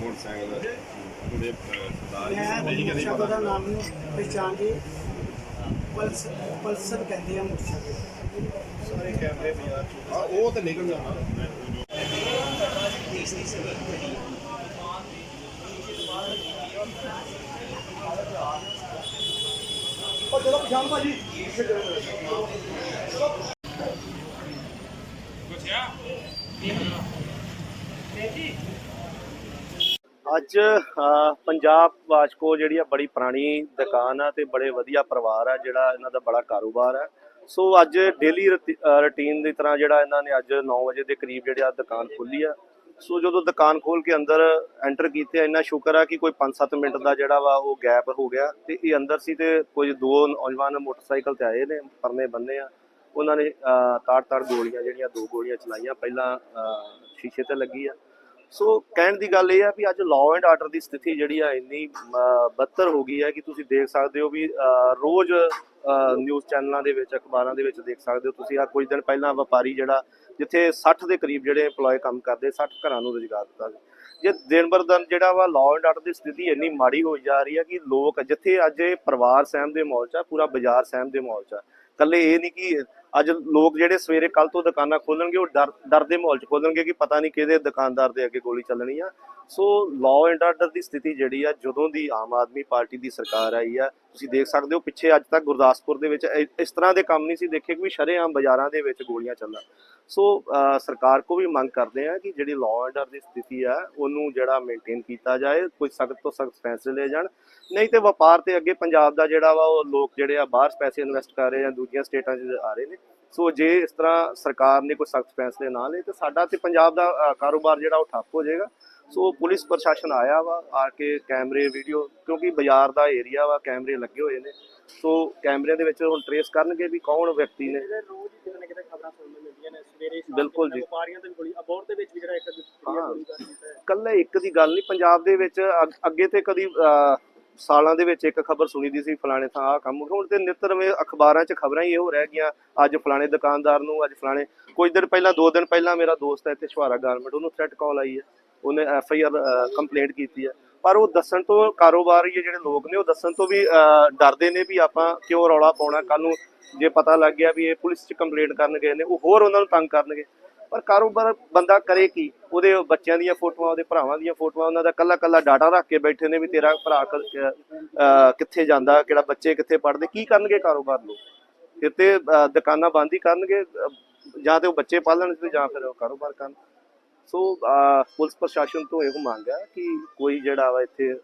Motorcycle ਦਾ ਨਾਮ ਨੂੰ ਪਛਾਣ ਕੇ ਪਲਸ ਪਲਸਰ ਕਹਿੰਦੇ ਆ ਮੋਟਰਸਾਈਕਲ ਸਾਰੇ ਕੈਮਰੇ ਬਾਜ਼ਾਰ ਆ ਉਹ ਤਾਂ ਨਿਕਲ ਜਾਣਾ ਉਹ ਜਦੋਂ ਪਛਾਣ ਭਾਜੀ ਅੱਜ ਪੰਜਾਬ ਵਾਚਕੋ ਜਿਹੜੀ ਆ ਬੜੀ ਪੁਰਾਣੀ ਦੁਕਾਨ ਆ ਤੇ ਬੜੇ ਵਧੀਆ ਪਰਿਵਾਰ ਆ, ਜਿਹੜਾ ਇਹਨਾਂ ਦਾ ਬੜਾ ਕਾਰੋਬਾਰ ਹੈ ਸੋ ਅੱਜ ਡੇਲੀ ਰੁਟੀਨ ਦੀ ਤਰ੍ਹਾਂ ਜਿਹੜਾ ਇਹਨਾਂ ਨੇ ਅੱਜ 9 ਵਜੇ ਦੇ ਕਰੀਬ ਜਿਹੜੇ ਆ ਦੁਕਾਨ ਖੋਲੀ ਆ। ਸੋ ਜਦੋਂ ਦੁਕਾਨ ਖੋਲ ਕੇ ਅੰਦਰ ਐਂਟਰ ਕੀਤੇ ਇੰਨਾ ਸ਼ੁਕਰ ਆ ਕਿ ਕੋਈ 5-7 ਮਿੰਟ ਦਾ ਜਿਹੜਾ ਵਾ ਉਹ ਗੈਪ ਹੋ ਗਿਆ ਤੇ ਇਹ ਅੰਦਰ ਸੀ ਤੇ ਕੋਈ ਦੋ ਨੌਜਵਾਨ ਮੋਟਰਸਾਈਕਲ ਤੇ ਆਏ ਨੇ, ਪਰਨੇ ਬੰਨੇ ਆ। ਉਹਨਾਂ ਨੇ ਤਾੜ-ਤਾੜ ਗੋਲੀਆਂ ਜਿਹੜੀਆਂ ਦੋ ਗੋਲੀਆਂ ਚਲਾਈਆਂ, ਪਹਿਲਾਂ ਸ਼ੀਸ਼ੇ ਤੇ ਲੱਗੀ ਆ। ਸੋ ਕਹਿਣ ਦੀ ਗੱਲ ਇਹ ਆ ਵੀ ਅੱਜ ਲਾਅ ਐਂਡ ਆਰਡਰ ਦੀ ਸਥਿਤੀ ਜਿਹੜੀ ਆ ਇੰਨੀ ਬਦਤਰ ਹੋ ਗਈ ਹੈ ਕਿ ਤੁਸੀਂ ਦੇਖ ਸਕਦੇ ਹੋ ਵੀ ਰੋਜ਼ ਨਿਊਜ਼ ਚੈਨਲਾਂ ਦੇ ਵਿੱਚ, ਅਖਬਾਰਾਂ ਦੇ ਵਿੱਚ ਦੇਖ ਸਕਦੇ ਹੋ ਤੁਸੀਂ। ਆ ਕੁਝ ਦਿਨ ਪਹਿਲਾਂ ਵਪਾਰੀ ਜਿਹੜਾ, ਜਿੱਥੇ 60 ਦੇ ਕਰੀਬ ਜਿਹੜੇ EMPLOYE ਕੰਮ ਕਰਦੇ 60 ਘਰਾਂ ਨੂੰ ਰੁਜ਼ਗਾਰ ਦਿੱਤਾ ਜੇ ਦਿਨ ਬਰ ਦਿਨ ਜਿਹੜਾ ਵਾ ਲਾਅ ਐਂਡ ਆਰਡਰ ਦੀ ਸਥਿਤੀ ਇੰਨੀ ਮਾੜੀ ਹੋਈ ਜਾ ਰਹੀ ਹੈ ਕਿ ਲੋਕ, ਜਿੱਥੇ ਅੱਜ ਇਹ ਪਰਿਵਾਰ ਸਹਿਮ ਦੇ ਮਾਹੌਲ 'ਚ ਆ ਪੂਰਾ ਬਾਜ਼ਾਰ ਸਹਿਮ ਦੇ ਮਾਹੌਲ 'ਚ ਆ ਕੱਲੇ ਇਹ ਨਹੀਂ ਕਿ ਅੱਜ ਲੋਕ ਜਿਹੜੇ ਸਵੇਰੇ ਕੱਲ ਤੋਂ ਦੁਕਾਨਾਂ ਖੋਲਣਗੇ, ਉਹ ਡਰ ਡਰ ਦੇ ਮਾਹੌਲ 'ਚ ਖੋਲਣਗੇ ਕਿ ਪਤਾ ਨਹੀਂ ਕਿਹਦੇ ਦੁਕਾਨਦਾਰ ਦੇ ਅੱਗੇ ਗੋਲੀ ਚੱਲਣੀ ਆ। ਸੋ ਲਾਅ ਐਂਡ ਆਰਡਰ ਦੀ ਸਥਿਤੀ ਜਿਹੜੀ ਆ, ਜਦੋਂ ਦੀ ਆਮ ਆਦਮੀ ਪਾਰਟੀ ਦੀ ਸਰਕਾਰ ਆਈ ਆ, ਤੁਸੀਂ ਦੇਖ ਸਕਦੇ ਹੋ ਪਿੱਛੇ ਅੱਜ ਤੱਕ ਗੁਰਦਾਸਪੁਰ ਦੇ ਵਿੱਚ ਇਸ ਤਰ੍ਹਾਂ ਦੇ ਕੰਮ ਨਹੀਂ ਸੀ ਦੇਖੇ ਕਿ ਵੀ ਸ਼ਰੇਆਮ ਬਾਜ਼ਾਰਾਂ ਦੇ ਵਿੱਚ ਗੋਲੀਆਂ ਚੱਲਣ। ਸੋ ਸਰਕਾਰ ਕੋ ਵੀ ਮੰਗ ਕਰਦੇ ਆ ਕਿ ਜਿਹੜੀ ਲਾਅ ਐਂਡ ਆਰਡਰ ਦੀ ਸਥਿਤੀ ਆ, ਉਹਨੂੰ ਜਿਹੜਾ ਮੇਨਟੇਨ ਕੀਤਾ ਜਾਏ, ਕੋਈ ਸਖਤ ਤੋਂ ਸਖਤ ਫੈਸਲੇ ਲਏ ਜਾਣ। ਨਹੀਂ ਤੇ ਵਪਾਰ ਤੇ ਅੱਗੇ ਪੰਜਾਬ ਦਾ ਜਿਹੜਾ ਵਾ, ਉਹ ਲੋਕ ਜਿਹੜੇ ਆ, ਬਾਹਰ ਪੈਸੇ ਇਨਵੈਸਟ ਕਰ ਰਹੇ ਆ, ਦੂਜੀਆਂ ਸਟੇਟਾਂ 'ਚ ਆ ਰਹੇ ਨੇ। ਸੋ ਜੇ ਇਸ ਤਰ੍ਹਾਂ ਸਰਕਾਰ ਨੇ ਕੋਈ ਸਖਤ ਫੈਸਲੇ ਨਾ ਲਏ, ਤੇ ਸਾਡਾ ਤੇ ਪੰਜਾਬ ਦਾ ਕਾਰੋਬਾਰ ਜਿਹੜਾ ਉਹ ਠੱਪ ਹੋ ਜਾਏਗਾ। ਸੋ ਪੁਲਿਸ ਪ੍ਰਸ਼ਾਸਨ ਆਇਆ ਵਾ ਆ ਕੇ ਕੈਮਰੇ ਵੀਡੀਓ ਕਿਉਂਕਿ ਬਾਜ਼ਾਰ ਦਾ ਏਰੀਆ ਵਾ ਕੈਮਰੇ ਲੱਗੇ ਹੋਏ ਨੇ ਸੋ ਕੈਮਰਿਆਂ ਦੇ ਵਿੱਚ ਹੁਣ ਟਰੇਸ ਕਰਨਗੇ ਵੀ ਕੌਣ ਵਿਅਕਤੀ ਨੇ ਰੋਜ਼ ਹੀ ਕਿਤੇ ਨਾ ਕਿਤੇ ਖਬਰਾਂ ਸੁਣਨ ਨੂੰ ਮਿਲਦੀਆਂ ਨੇ ਸਵੇਰੇ ਸ਼ਾਮ ਬਿਲਕੁਲ ਜੀ। ਵਪਾਰੀਆਂ ਤੇ ਵੀ ਗੋਲੀ ਅਬੋਰ ਦੇ ਵਿੱਚ ਵੀ ਜਿਹੜਾ ਇੱਕ ਹਾਂ। ਗੋਲੀ ਕਰ ਦਿੱਤਾ ਹੈ ਕੱਲੇ ਇੱਕ ਦੀ ਗੱਲ ਨਹੀਂ ਪੰਜਾਬ ਦੇ ਵਿੱਚ ਅੱਗ- ਤੇ ਕਦੀ ਸਾਲਾਂ ਦੇ ਵਿੱਚ ਇੱਕ ਖਬਰ ਸੁਣੀ ਦੀ ਸੀ ਫਲਾਣੇ ਥਾਂ ਆ ਕੰਮ। ਹੁਣ ਤੇ ਨਿੱਤ ਨਵੇਂ ਅਖਬਾਰਾਂ 'ਚ ਖਬਰਾਂ ਹੀ ਇਹੋ ਰਹਿ ਗਈਆਂ ਅੱਜ ਫਲਾਣੇ ਦੁਕਾਨਦਾਰ ਨੂੰ ਅੱਜ ਫਲਾਣੇ ਕੁਝ ਦਿਨ ਪਹਿਲਾਂ ਦੋ ਦਿਨ ਪਹਿਲਾਂ ਮੇਰਾ ਦੋਸਤ ਹੈ ਇੱਥੇ ਛੁਹਾਰਾ ਗਾਰਮੈਂਟ ਉਹਨੂੰ ਥ੍ਰੈਟ ਕਾਲ ਆਈ ਹੈ ਉਹਨੇ ਐਫ ਆਈ ਆਰ ਕੰਪਲੇਂਟ ਕੀਤੀ ਹੈ। ਪਰ ਉਹ ਦੱਸਣ ਤੋਂ ਕਾਰੋਬਾਰੀ ਜਿਹੜੇ ਲੋਕ ਨੇ, ਉਹ ਦੱਸਣ ਤੋਂ ਵੀ ਡਰਦੇ ਨੇ ਵੀ ਆਪਾਂ ਕਿਉਂ ਰੌਲਾ ਪਾਉਣਾ। ਕੱਲ ਨੂੰ ਜੇ ਪਤਾ ਲੱਗ ਗਿਆ ਵੀ ਇਹ ਪੁਲਿਸ 'ਚ ਕੰਪਲੇਂਟ ਕਰਨ ਗਏ ਨੇ, ਉਹ ਹੋਰ ਉਹਨਾਂ ਨੂੰ ਤੰਗ ਕਰਨਗੇ। ਪਰ ਕਾਰੋਬਾਰ ਬੰਦਾ ਕਰੇ ਕੀ? ਉਹਦੇ ਬੱਚਿਆਂ ਦੀਆਂ ਫੋਟੋਆਂ, ਉਹਦੇ ਭਰਾਵਾਂ ਦੀਆਂ ਫੋਟੋਆਂ, ਉਹਨਾਂ ਦਾ ਕੱਲਾ ਕੱਲਾ ਡਾਟਾ ਰੱਖ ਕੇ ਬੈਠੇ ਨੇ ਵੀ ਤੇਰਾ ਭਰਾ ਕਿੱਥੇ ਜਾਂਦਾ, ਕਿਹੜਾ ਬੱਚੇ ਕਿੱਥੇ ਪੜ੍ਹਦੇ, ਕੀ ਕਰਨਗੇ ਕਾਰੋਬਾਰ ਲੋਕ? ਫਿਰ ਤੇ ਦੁਕਾਨਾਂ ਬੰਦ ਹੀ ਕਰਨਗੇ ਜਾਂ ਤੇ ਉਹ ਬੱਚੇ ਪਾਲਣ ਤੇ ਜਾਂ ਫਿਰ ਉਹ ਕਾਰੋਬਾਰ ਕਰਨ। ਸੋ ਪੁਲਿਸ ਪ੍ਰਸ਼ਾਸਨ ਤੋਂ ਇਹੋ ਮੰਗ ਹੈ ਕਿ ਕੋਈ ਜਿਹੜਾ ਵਾ ਇੱਥੇ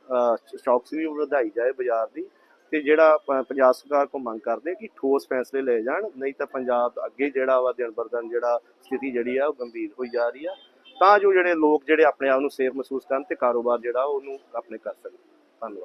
ਸਟਾਕਸ ਵੀ ਵਧਾਈ ਜਾਏ ਬਾਜ਼ਾਰ ਦੀ ਤੇ ਜਿਹੜਾ ਪੰਜਾਬ ਸਰਕਾਰ ਕੋ ਮੰਗ ਕਰਦੇ ਕਿ ਠੋਸ ਫੈਸਲੇ ਲਏ ਜਾਣ, ਨਹੀਂ ਤਾਂ ਪੰਜਾਬ ਅੱਗੇ ਜਿਹੜਾ ਵਾ ਦਿਨ ਬਰ ਦਿਨ ਜਿਹੜਾ ਸਥਿਤੀ ਜਿਹੜੀ ਆ ਉਹ ਗੰਭੀਰ ਹੋਈ ਜਾ ਰਹੀ ਆ, ਤਾਂ ਜੋ ਜਿਹੜੇ ਲੋਕ ਜਿਹੜੇ ਆਪਣੇ ਆਪ ਨੂੰ ਸੇਫ ਮਹਿਸੂਸ ਕਰਨ ਤੇ ਕਾਰੋਬਾਰ ਜਿਹੜਾ ਉਹਨੂੰ ਆਪਣੇ ਕਰ ਸਕਣ। ਧੰਨਵਾਦ।